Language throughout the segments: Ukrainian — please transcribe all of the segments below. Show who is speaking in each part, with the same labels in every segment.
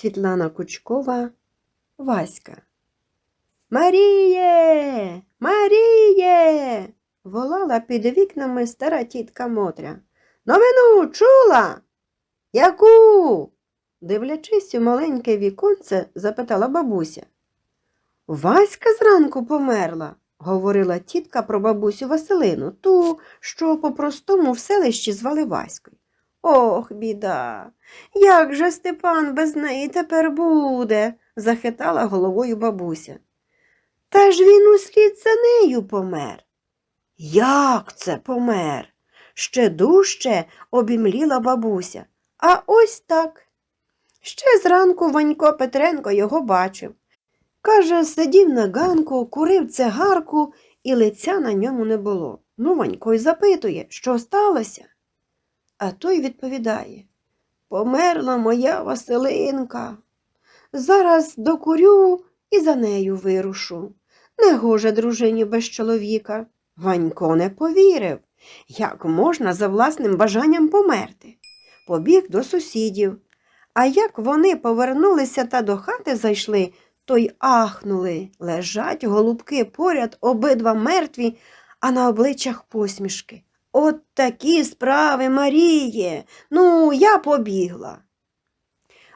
Speaker 1: Світлана Кучкова, Васька. Маріє, Маріє. волала під вікнами стара тітка Мотря. Новину чула? Яку? Дивлячись у маленьке віконце, запитала бабуся. Васька зранку померла, говорила тітка про бабусю Василину, ту, що по-простому в селищі звали Ваською. Ох, біда, як же Степан без неї тепер буде? захитала головою бабуся. Та ж він услід за нею помер. Як це помер? Ще дужче обімліла бабуся. А ось так. Ще зранку Ванько Петренко його бачив. Каже, сидів на ганку, курив цигарку, і лиця на ньому не було. Ну, Ванько й запитує, що сталося. А той відповідає Померла моя Василинка. Зараз докурю і за нею вирушу. Негоже дружині без чоловіка. Ванько не повірив, як можна за власним бажанням померти. Побіг до сусідів. А як вони повернулися та до хати зайшли, то й ахнули. Лежать голубки поряд, обидва мертві, а на обличчях посмішки. От такі справи, Маріє. Ну, я побігла.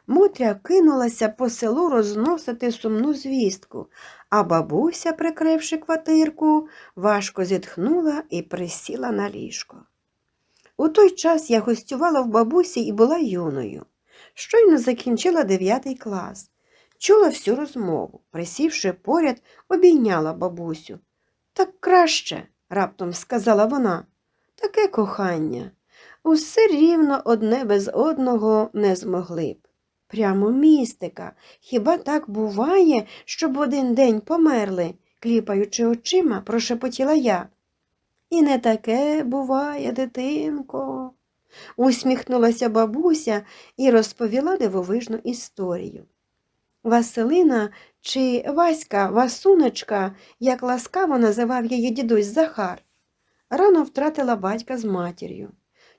Speaker 1: Мотря кинулася по селу розносити сумну звістку, а бабуся, прикривши квартирку, важко зітхнула і присіла на ліжко. У той час я гостювала в бабусі і була юною. Щойно закінчила дев'ятий клас. Чула всю розмову, присівши поряд, обійняла бабусю. Так краще, раптом сказала вона, таке кохання. Усе рівно одне без одного не змогли б. Прямо містика. Хіба так буває, щоб один день померли, кліпаючи очима, прошепотіла я. І не таке буває, дитинко. Усміхнулася бабуся і розповіла дивовижну історію. Василина чи Васька Васуночка, як ласкаво називав її дідусь Захар, рано втратила батька з матір'ю.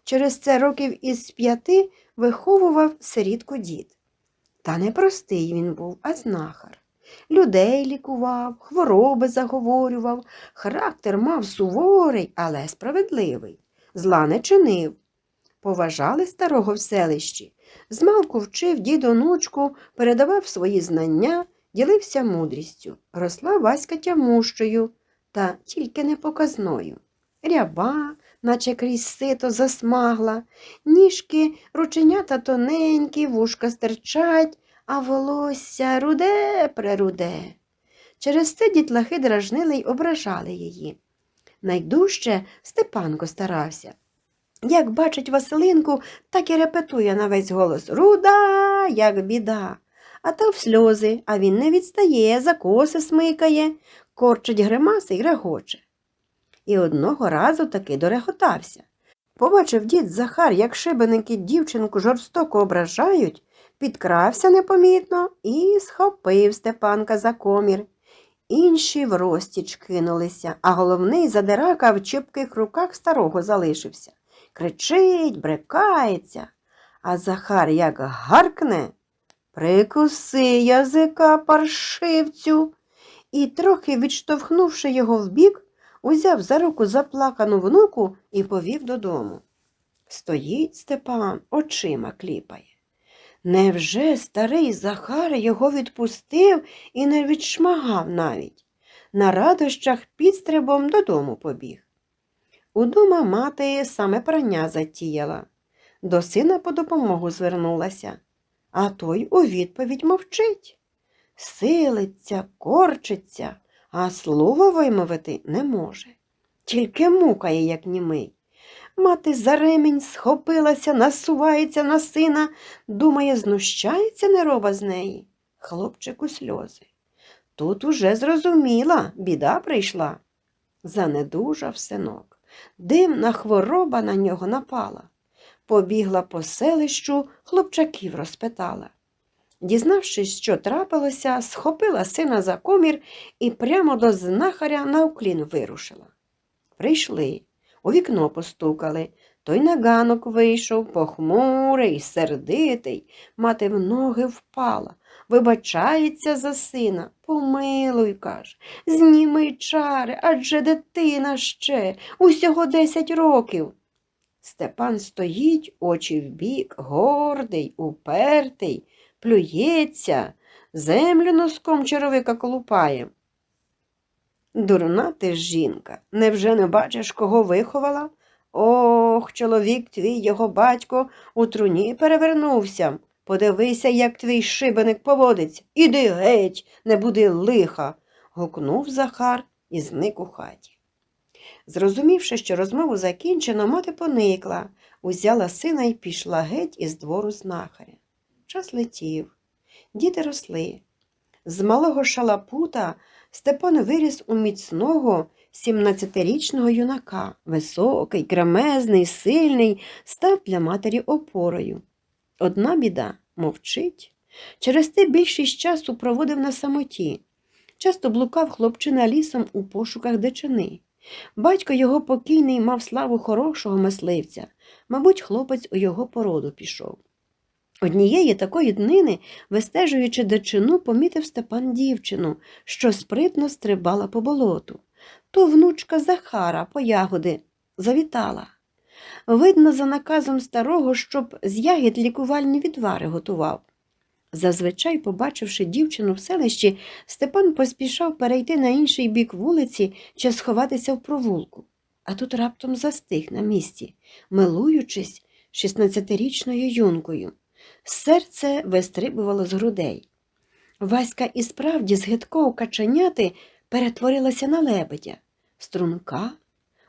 Speaker 1: Через це років із п'яти виховував сирітку дід. Та не простий він був, а знахар. Людей лікував, хвороби заговорював, характер мав суворий, але справедливий, зла не чинив. Поважали старого в селищі, змалку вчив дід онучку, передавав свої знання, ділився мудрістю. Росла Васька тямущою, та тільки не показною. Ряба, наче крізь сито засмагла, ніжки, рученята тоненькі, вушка стирчать, а волосся руде преруде. Через це дітлахи дражнили й ображали її. Найдужче Степанко старався. Як бачить Василинку, так і репетує на весь голос Руда, як біда. А та в сльози, а він не відстає, за коси смикає, корчить гримаси й регоче. І одного разу таки дореготався. Побачив дід Захар, як шибеники дівчинку жорстоко ображають, підкрався непомітно і схопив Степанка за комір. Інші в розтіч кинулися, а головний задирака в чіпких руках старого залишився. Кричить, брекається, а Захар як гаркне. Прикуси язика паршивцю. І, трохи відштовхнувши його вбік, узяв за руку заплакану внуку і повів додому. Стоїть Степан, очима кліпає. Невже старий Захар його відпустив і не відшмагав навіть? На радощах підстрибом додому побіг. Удома мати саме прання затіяла. До сина по допомогу звернулася, а той у відповідь мовчить. Силиться, корчиться, а слово вимовити не може. Тільки мукає, як німий. Мати за ремінь схопилася, насувається на сина, думає, знущається нероба з неї. Хлопчику сльози. Тут уже зрозуміла, біда прийшла. Занедужав синок. Димна хвороба на нього напала. Побігла по селищу, хлопчаків розпитала. Дізнавшись, що трапилося, схопила сина за комір і прямо до знахаря на уклін вирушила. Прийшли, у вікно постукали. Той на ганок вийшов, похмурий, сердитий, мати в ноги впала, вибачається за сина. Помилуй, каже, зніми чари, адже дитина ще, усього десять років. Степан стоїть, очі вбік, гордий, упертий, плюється, землю носком черевика колупає. Дурна ти жінка, невже не бачиш, кого виховала? Ох, чоловік твій, його батько, у труні перевернувся. Подивися, як твій шибеник поводиться. Іди геть, не буди лиха. гукнув Захар і зник у хаті. Зрозумівши, що розмову закінчено, мати поникла, узяла сина і пішла геть із двору знахаря. Час летів, діти росли. З малого шалапута Степан виріс у міцного 17-річного юнака, високий, кремезний, сильний, став для матері опорою. Одна біда мовчить. Через те більшість часу проводив на самоті. Часто блукав хлопчина лісом у пошуках дичини. Батько його покійний мав славу хорошого мисливця, мабуть, хлопець у його породу пішов. Однієї такої днини, вистежуючи дичину, помітив Степан дівчину, що спритно стрибала по болоту. То внучка Захара по ягоди завітала. Видно, за наказом старого, щоб з ягід лікувальні відвари готував. Зазвичай, побачивши дівчину в селищі, Степан поспішав перейти на інший бік вулиці чи сховатися в провулку. А тут раптом застиг на місці, милуючись 16-річною юнкою. Серце вистрибувало з грудей. Васька і справді з гидкого каченяти перетворилася на лебедя. Струнка,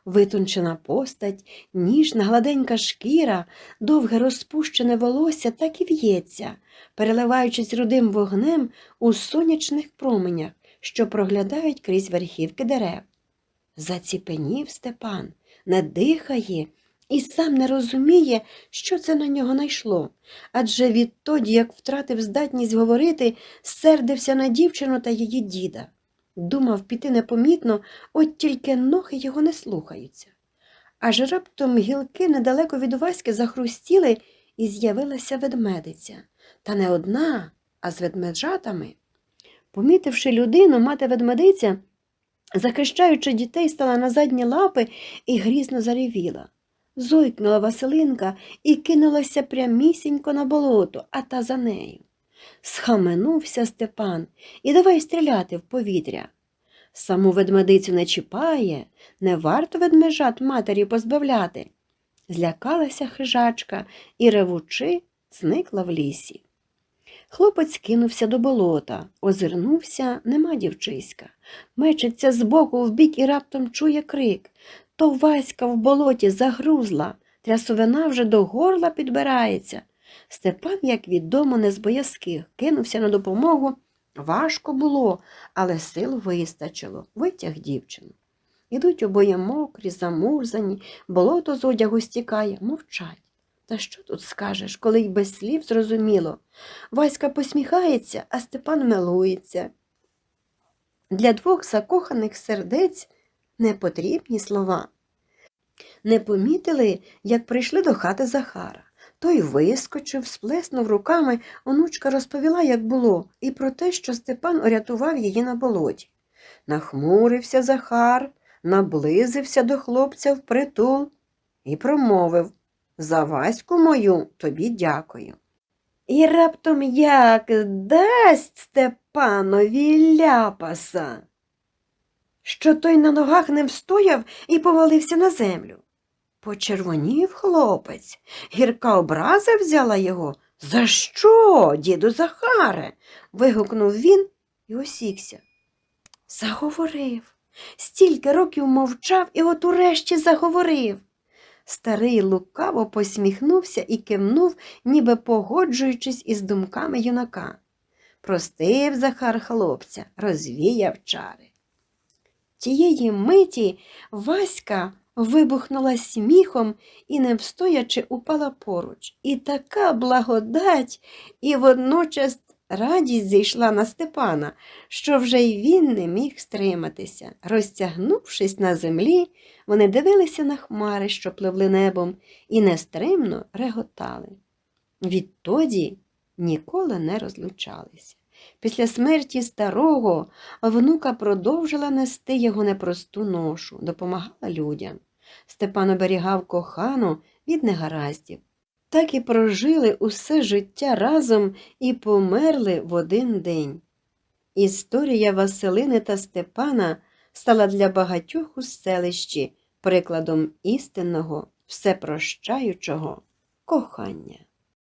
Speaker 1: витончена постать, ніжна гладенька шкіра, довге розпущене волосся так і в'ється, переливаючись рудим вогнем у сонячних променях, що проглядають крізь верхівки дерев. Заціпенів Степан, не дихає і сам не розуміє, що це на нього найшло. Адже відтоді, як втратив здатність говорити, сердився на дівчину та її діда. Думав піти непомітно, от тільки ноги його не слухаються. Аж раптом гілки недалеко від Васьки захрустіли і з'явилася ведмедиця. Та не одна, а з ведмеджатами. Помітивши людину, мати ведмедиця, захищаючи дітей, стала на задні лапи і грізно заревіла. Зойкнула Василинка і кинулася прямісінько на болото, а та за нею. Схаменувся Степан і давай стріляти в повітря. Саму ведмедицю не чіпає, не варто ведмежат матері позбавляти. Злякалася хижачка і, ревучи, зникла в лісі. Хлопець кинувся до болота, озирнувся, нема дівчиська. Мечеться збоку в бік і раптом чує крик. То Васька в болоті загрузла, трясовина вже до горла підбирається. Степан, як відомо, не з боязких, кинувся на допомогу. Важко було, але сил вистачило, витяг дівчину. Ідуть обоє мокрі, замурзані, болото з одягу стікає, мовчать. Та що тут скажеш, коли й без слів зрозуміло? Васька посміхається, а Степан милується. Для двох закоханих сердець не потрібні слова. Не помітили, як прийшли до хати Захара. Той вискочив, сплеснув руками, онучка розповіла, як було, і про те, що Степан урятував її на болоті. Нахмурився Захар, наблизився до хлопця впритул і промовив За Ваську мою тобі дякую. І раптом як дасть Степанові ляпаса, що той на ногах не встояв і повалився на землю. Почервонів хлопець, гірка образа взяла його. За що, діду Захаре? вигукнув він і осікся. Заговорив. Стільки років мовчав і от урешті заговорив. Старий лукаво посміхнувся і кивнув, ніби погоджуючись із думками юнака. Простив Захар хлопця, розвіяв чари. Тієї миті Васька вибухнула сміхом і, не встоячи, упала поруч. І така благодать, і водночас Радість зійшла на Степана, що вже й він не міг стриматися. Розтягнувшись на землі, вони дивилися на хмари, що пливли небом, і нестримно реготали. Відтоді ніколи не розлучалися. Після смерті старого внука продовжила нести його непросту ношу, допомагала людям. Степан оберігав кохану від негараздів. Так і прожили усе життя разом і померли в один день. Історія Василини та Степана стала для багатьох у селищі прикладом істинного, всепрощаючого кохання.